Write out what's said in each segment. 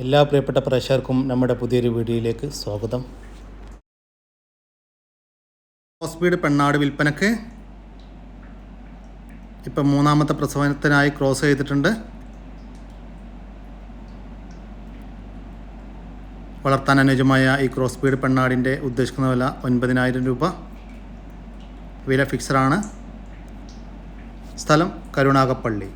എല്ലാ പ്രിയപ്പെട്ട പ്രേക്ഷകർക്കും നമ്മുടെ പുതിയൊരു വീഡിയോയിലേക്ക് സ്വാഗതം. ഹോസ്പീഡ് പെണ്ണാട് വിൽപ്പനക്ക് ഇപ്പം മൂന്നാമത്തെ പ്രസവനത്തിനായി ക്രോസ് ചെയ്തിട്ടുണ്ട്. വളർത്താൻ അനുയോജ്യമായ ഈ ക്രോസ് സ്പീഡ് പെണ്ണാടിന്റെ ഉദ്ദേശിക്കുന്ന വില ഒൻപതിനായിരം രൂപ. വില ഫിക്സഡാണ് സ്ഥലം കരുണാകപ്പള്ളി.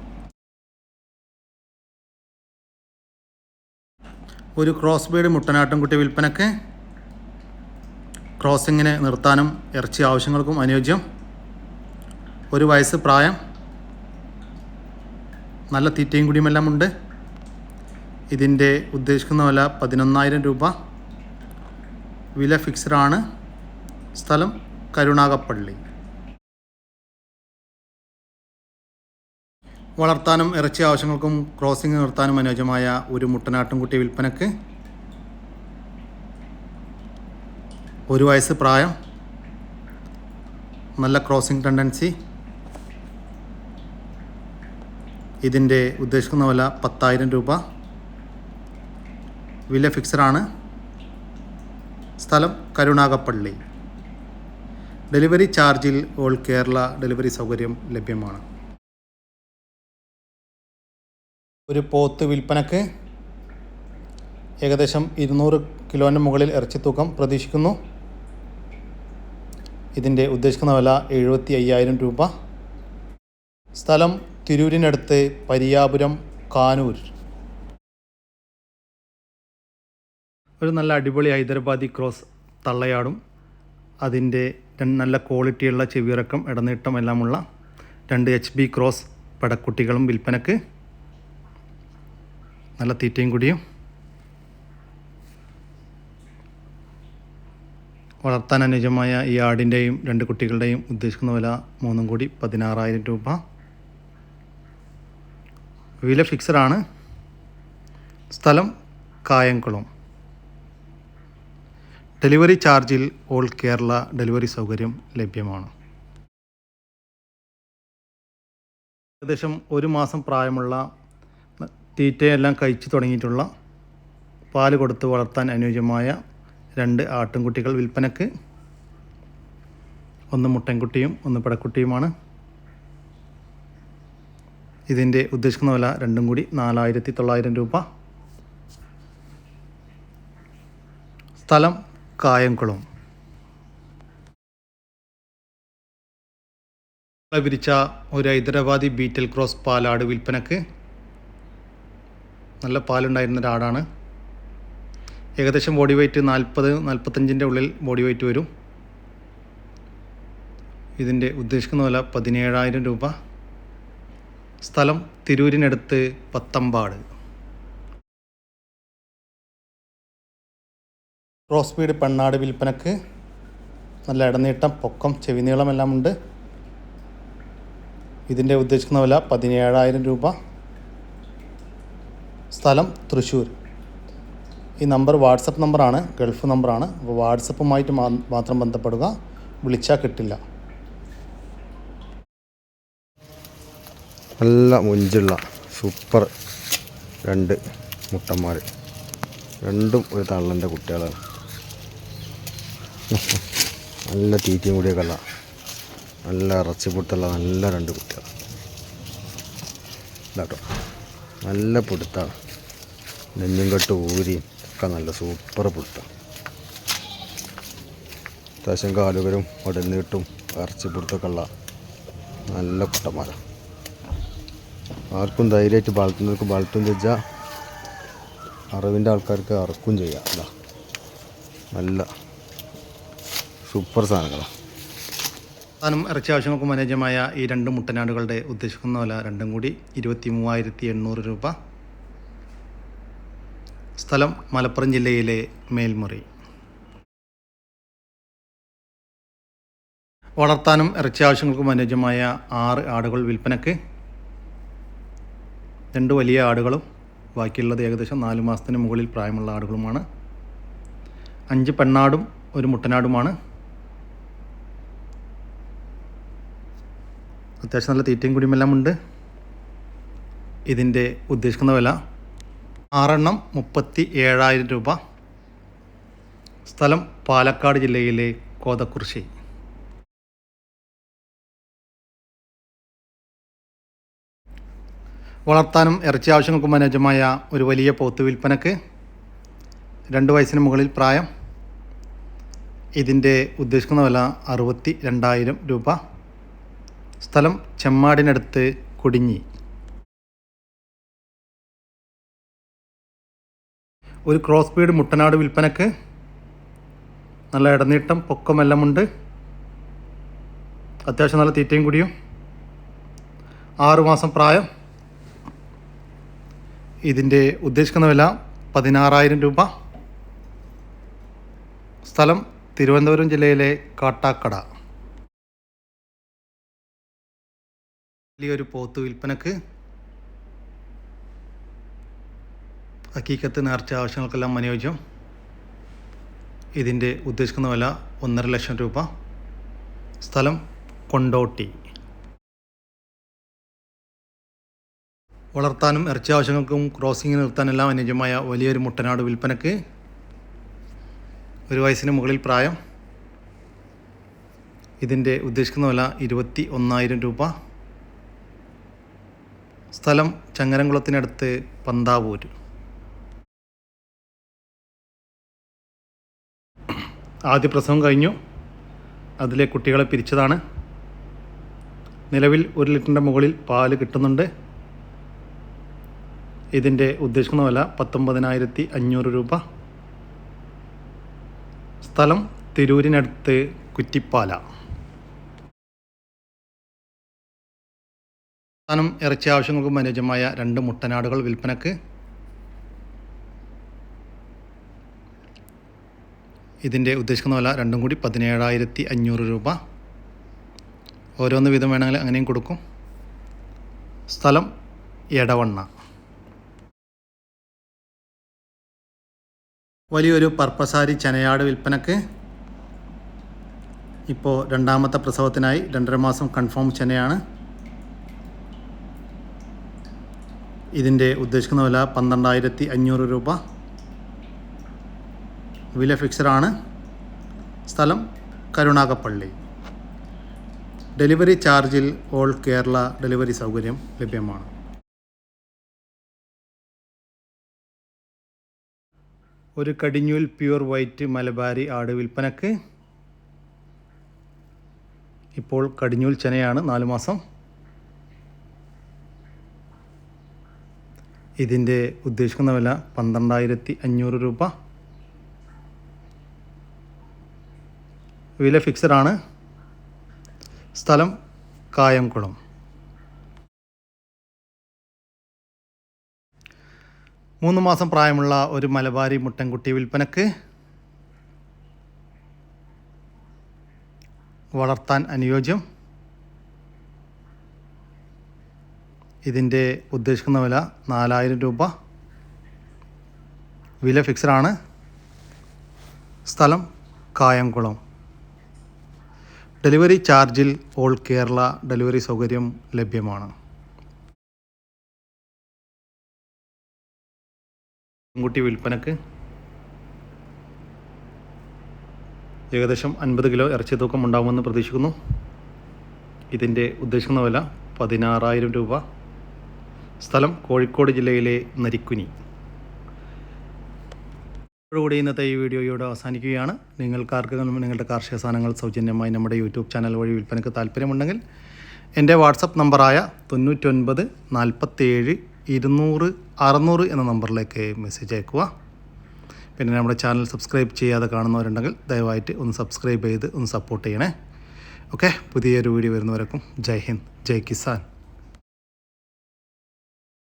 ഒരു ക്രോസ് ബീഡ് മുട്ടനാട്ടുംകുട്ടി വിൽപ്പനക്ക് ക്രോസിങ്ങിന് നിർത്താനും ഇറച്ചി ആവശ്യങ്ങൾക്കും അനുയോജ്യം. ഒരു വയസ്സ് പ്രായം. നല്ല തീറ്റയും കുടിയുമെല്ലാം ഉണ്ട്. ഇതിന്റെ ഉദ്ദേശിക്കുന്ന വില പതിനൊന്നായിരം രൂപ. വില ഫിക്സഡാണ് സ്ഥലം കരുണാകപ്പള്ളി. വളർത്താനും ഇറച്ചി ആവശ്യങ്ങൾക്കും ക്രോസിംഗ് നിർത്താനും അനുയോജ്യമായ ഒരു മുട്ടനാട്ടുംകുട്ടി വിൽപ്പനക്ക് ഒരു വയസ്സ് പ്രായം. നല്ല ക്രോസിംഗ് ടെൻഡൻസി ഇതിന്റെ ഉദ്ദേശിക്കുന്ന വില പത്തായിരം രൂപ. വില ഫിക്സഡാണ് സ്ഥലം കരുണാകപ്പള്ളി ഡെലിവറി ചാർജിൽ ഓൾ കേരള ഡെലിവറി സൗകര്യം ലഭ്യമാണ്. ഒരു പോത്ത് വിൽപ്പനക്ക് ഏകദേശം ഇരുന്നൂറ് കിലോന് മുകളിൽ ഇറച്ചി തൂക്കം പ്രതീക്ഷിക്കുന്നു. ഇതിന്റെ ഉദ്ദേശിക്കുന്ന വില എഴുപത്തി അയ്യായിരം രൂപ. സ്ഥലം തിരൂരിനടുത്ത് പരിയാപുരം കാനൂർ. ഒരു നല്ല അടിപൊളി ഹൈദരാബാദി ക്രോസ് തള്ളയാടും. അതിന്റെ നല്ല ക്വാളിറ്റിയുള്ള ചെവിയിറക്കം ഇടനീട്ടം എല്ലാമുള്ള രണ്ട് എച്ച് ബി ക്രോസ് പടക്കുട്ടികളും വിൽപ്പനക്ക്. നല്ല തീറ്റയും കുടിയും വളർത്താൻ അനുയോജ്യമായ ഈ ആടിന്റെയും രണ്ട് കുട്ടികളുടെയും ഉദ്ദേശിക്കുന്ന വില മൂന്നും കൂടി പതിനാറായിരം രൂപ. വില ഫിക്സഡാണ് സ്ഥലം കായംകുളം. ഡെലിവറി ചാർജിൽ ഓൾ കേരള ഡെലിവറി സൗകര്യം ലഭ്യമാണ്. ഏകദേശം ഒരു മാസം പ്രായമുള്ള തീറ്റയെല്ലാം കഴിച്ചു തുടങ്ങിയിട്ടുള്ള പാൽ കൊടുത്ത് വളർത്താൻ അനുയോജ്യമായ രണ്ട് ആട്ടിൻകുട്ടികൾ വിൽപ്പനക്ക്. ഒന്ന് മുട്ടൻകുട്ടിയും ഒന്ന് പടക്കുട്ടിയുമാണ്. ഇതിന്റെ ഉദ്ദേശിക്കുന്ന വില രണ്ടും കൂടി നാലായിരത്തി തൊള്ളായിരം രൂപ. സ്ഥലം കായംകുളം. വിരിച്ച ഒരു ഹൈദരാബാദി ബീറ്റൽ ക്രോസ് പാലാട് വിൽപ്പനക്ക് നല്ല പാലുണ്ടായിരുന്ന ഒരാടാണ്. ഏകദേശം ബോഡി വെയ്റ്റ് നാൽപ്പത് നാൽപ്പത്തഞ്ചിന്റെ ഉള്ളിൽ ബോഡി വെയ്റ്റ് വരും. ഇതിന്റെ ഉദ്ദേശിക്കുന്ന വില പതിനേഴായിരം രൂപ. സ്ഥലം തിരൂരിനടുത്ത് പത്തമ്പാട്. റോസ്ബീഡ് ബീഡ് പെണ്ണാട് വിൽപ്പനക്ക്. നല്ല ഇടനീട്ടം പൊക്കം ചെവിനീളമെല്ലാം ഉണ്ട്. ഇതിന്റെ ഉദ്ദേശിക്കുന്ന വില പതിനേഴായിരം രൂപ. സ്ഥലം തൃശ്ശൂർ. ഈ നമ്പർ വാട്സപ്പ് നമ്പറാണ് ഗൾഫ് നമ്പറാണ്. അപ്പോൾ വാട്സപ്പുമായിട്ട് മാത്രം ബന്ധപ്പെടുക. വിളിച്ചാൽ കിട്ടില്ല. നല്ല മുഞ്ചുള്ള സൂപ്പർ രണ്ട് മുട്ടന്മാർ രണ്ടും ഒരു തള്ളന്റെ കുട്ടികളാണ്. നല്ല തീറ്റയും കൂടിയൊക്കെ ഉള്ള നല്ല ഇറച്ചി പുട്ടുള്ള നല്ല രണ്ട് കുട്ടികൾ ഇതാട്ടോ. നല്ല പുടുത്താണ് നെഞ്ഞും കെട്ട് ഊരിയും ഒക്കെ നല്ല സൂപ്പർ പുടുത്താണ് അത്യാവശ്യം കാലുകരും ഉടനീട്ടും ഇറച്ചി പുടുത്തൊക്കെ ഉള്ള നല്ല കുട്ടന്മാരാണ് ആർക്കും ധൈര്യമായിട്ട് വളർത്തുന്നവർക്ക് വളർത്തും ചോദിച്ചാൽ അറിവിന്റെ ആൾക്കാർക്ക് അറക്കും ചെയ്യാം. അല്ല നല്ല സൂപ്പർ സാധനങ്ങളാണ് താനും ഇറച്ചി ആവശ്യങ്ങൾക്കും അനുയോജ്യമായ ഈ രണ്ട് മുട്ടനാടുകളുടെ ഉദ്ദേശിക്കുന്ന വില രണ്ടും കൂടി ഇരുപത്തി മൂവായിരത്തി എണ്ണൂറ് രൂപ. സ്ഥലം മലപ്പുറം ജില്ലയിലെ മേൽമുറി. വളർത്താനും ഇറച്ചി ആവശ്യങ്ങൾക്കും അനുയോജ്യമായ ആറ് ആടുകൾ വിൽപ്പനക്ക്. രണ്ട് വലിയ ആടുകളും ബാക്കിയുള്ളത് ഏകദേശം നാല് മാസത്തിന് മുകളിൽ പ്രായമുള്ള ആടുകളുമാണ്. അഞ്ച് പെണ്ണാടും ഒരു മുട്ടനാടുമാണ്. അത്യാവശ്യം നല്ല തീറ്റയും കുടിയുമെല്ലാം ഉണ്ട്. ഇതിന്റെ ഉദ്ദേശിക്കുന്ന വില ആറെണ്ണം മുപ്പത്തി ഏഴായിരം രൂപ. സ്ഥലം പാലക്കാട് ജില്ലയിലെ കോതക്കുറിശി. വളർത്താനും ഇറച്ചി ആവശ്യങ്ങൾക്കും അനുയോജ്യമായ ഒരു വലിയ പോത്ത് വിൽപ്പനക്ക് രണ്ട് വയസ്സിന് മുകളിൽ പ്രായം. ഇതിന്റെ ഉദ്ദേശിക്കുന്ന വില അറുപത്തി രണ്ടായിരം രൂപ. സ്ഥലം ചെമ്മാടിനടുത്ത് കൊടിഞ്ഞി. ഒരു ക്രോസ് ബീഡ് മുട്ടനാട് വിൽപ്പനക്ക് നല്ല ഇടനീട്ടം പൊക്കമെല്ലാമുണ്ട് അത്യാവശ്യം നല്ല തീറ്റയും കൂടിയും. ആറുമാസം പ്രായം. ഇതിന്റെ ഉദ്ദേശിക്കുന്ന വില പതിനാറായിരം രൂപ. സ്ഥലം തിരുവനന്തപുരം ജില്ലയിലെ കാട്ടാക്കട. വലിയൊരു പോത്ത് വിൽപ്പനക്ക് ഹക്കീക്കത്ത് നേർച്ച ആവശ്യങ്ങൾക്കെല്ലാം അനുയോജ്യം. ഇതിന്റെ ഉദ്ദേശിക്കുന്ന വില ഒന്നര ലക്ഷം രൂപ. സ്ഥലം കൊണ്ടോട്ടി. വളർത്താനും ഇറച്ചി ആവശ്യങ്ങൾക്കും ക്രോസിംഗ് നിർത്താനെല്ലാം അനുയോജ്യമായ വലിയൊരു മുട്ടനാട് വിൽപ്പനക്ക് ഒരു വയസ്സിന് മുകളിൽ പ്രായം. ഇതിന്റെ ഉദ്ദേശിക്കുന്ന വില ഇരുപത്തി ഒന്നായിരം രൂപ. സ്ഥലം ചങ്ങരംകുളത്തിനടുത്ത് പന്താവൂർ ആദ്യ പ്രസവം കഴിഞ്ഞു. അതിലെ കുട്ടികളെ പിരിച്ചതാണ്. നിലവിൽ ഒരു ലിറ്ററിന്റെ മുകളിൽ പാൽ കിട്ടുന്നുണ്ട്. ഇതിന്റെ ഉദ്ദേശിക്കുന്ന വില പത്തൊമ്പതിനായിരത്തി അഞ്ഞൂറ് രൂപ. സ്ഥലം തിരൂരിനടുത്ത് കുറ്റിപ്പാല. സ്ഥാനം ഇറച്ചി ആവശ്യങ്ങൾക്കും അനുയോജ്യമായ രണ്ട് മുട്ടനാടുകൾ വിൽപ്പനക്ക്. ഇതിന്റെ ഉദ്ദേശിക്കുന്ന വില രണ്ടും കൂടി പതിനേഴായിരത്തി അഞ്ഞൂറ് രൂപ. ഓരോന്ന് വീതം വേണമെങ്കിൽ അങ്ങനെയും കൊടുക്കും. സ്ഥലം എടവണ്ണ. വലിയൊരു പർപ്പസാരി ചനയാട് വിൽപ്പനക്ക്. ഇപ്പോൾ രണ്ടാമത്തെ പ്രസവത്തിനായി രണ്ടര മാസം കൺഫേം ചെനയാണ്. ഇതിന്റെ ഉദ്ദേശിക്കുന്ന വില പന്ത്രണ്ടായിരത്തി അഞ്ഞൂറ് രൂപ. വില ഫിക്സഡാണ് സ്ഥലം കരുണാകപ്പള്ളി. ഡെലിവറി ചാർജിൽ ഓൾ കേരള ഡെലിവറി സൗകര്യം ലഭ്യമാണ്. ഒരു കടിഞ്ഞൂൽ പ്യുർ വൈറ്റ് മലബാരി ആട് വിൽപ്പനക്ക്. ഇപ്പോൾ കടിഞ്ഞൂൽ ചെനയാണ് നാല് മാസം. ഇതിന്റെ ഉദ്ദേശിക്കുന്ന വില പന്ത്രണ്ടായിരത്തി അഞ്ഞൂറ് രൂപ. വില ഫിക്സഡാണ് സ്ഥലം കായംകുളം. മൂന്ന് മാസം പ്രായമുള്ള ഒരു മലബാരി മുട്ടൻകുട്ടി വിൽപ്പനക്ക് വളർത്താൻ അനുയോജ്യം. ഇതിന്റെ ഉദ്ദേശിക്കുന്ന വില നാലായിരം രൂപ. വില ഫിക്സഡാണ്. സ്ഥലം കായംകുളം. ഡെലിവറി ചാർജിൽ ഓൾ കേരള ഡെലിവറി സൗകര്യം ലഭ്യമാണ്. പെൺകുട്ടി വിൽപ്പനക്ക് ഏകദേശം അൻപത് കിലോ ഇറച്ചി തൂക്കം ഉണ്ടാകുമെന്ന് പ്രതീക്ഷിക്കുന്നു. ഇതിന്റെ ഉദ്ദേശിക്കുന്ന വില പതിനാറായിരം രൂപ. സ്ഥലം കോഴിക്കോട് ജില്ലയിലെ നരിക്കുനി. ഇതോടുകൂടി ഇന്നത്തെ ഈ വീഡിയോ ഇവിടെ അവസാനിക്കുകയാണ്. നിങ്ങൾക്കാർക്ക് നിങ്ങളുടെ കാർഷിക സാധനങ്ങൾ സൗജന്യമായി നമ്മുടെ യൂട്യൂബ് ചാനൽ വഴി വിൽപ്പനയ്ക്ക് താല്പര്യമുണ്ടെങ്കിൽ എന്റെ വാട്സപ്പ് നമ്പറായ തൊണ്ണൂറ്റൊൻപത് നാൽപ്പത്തേഴ് ഇരുന്നൂറ് അറുന്നൂറ് എന്ന നമ്പറിലേക്ക് മെസ്സേജ് അയക്കുക. പിന്നെ നമ്മുടെ ചാനൽ സബ്സ്ക്രൈബ് ചെയ്യാതെ കാണുന്നവരുണ്ടെങ്കിൽ ദയവായിട്ട് ഒന്ന് സബ്സ്ക്രൈബ് ചെയ്ത് ഒന്ന് സപ്പോർട്ട് ചെയ്യണേ. ഓക്കെ പുതിയൊരു വീഡിയോ വരുന്നവർക്കും ജയ് ഹിന്ദ് ജയ് കിസാൻ.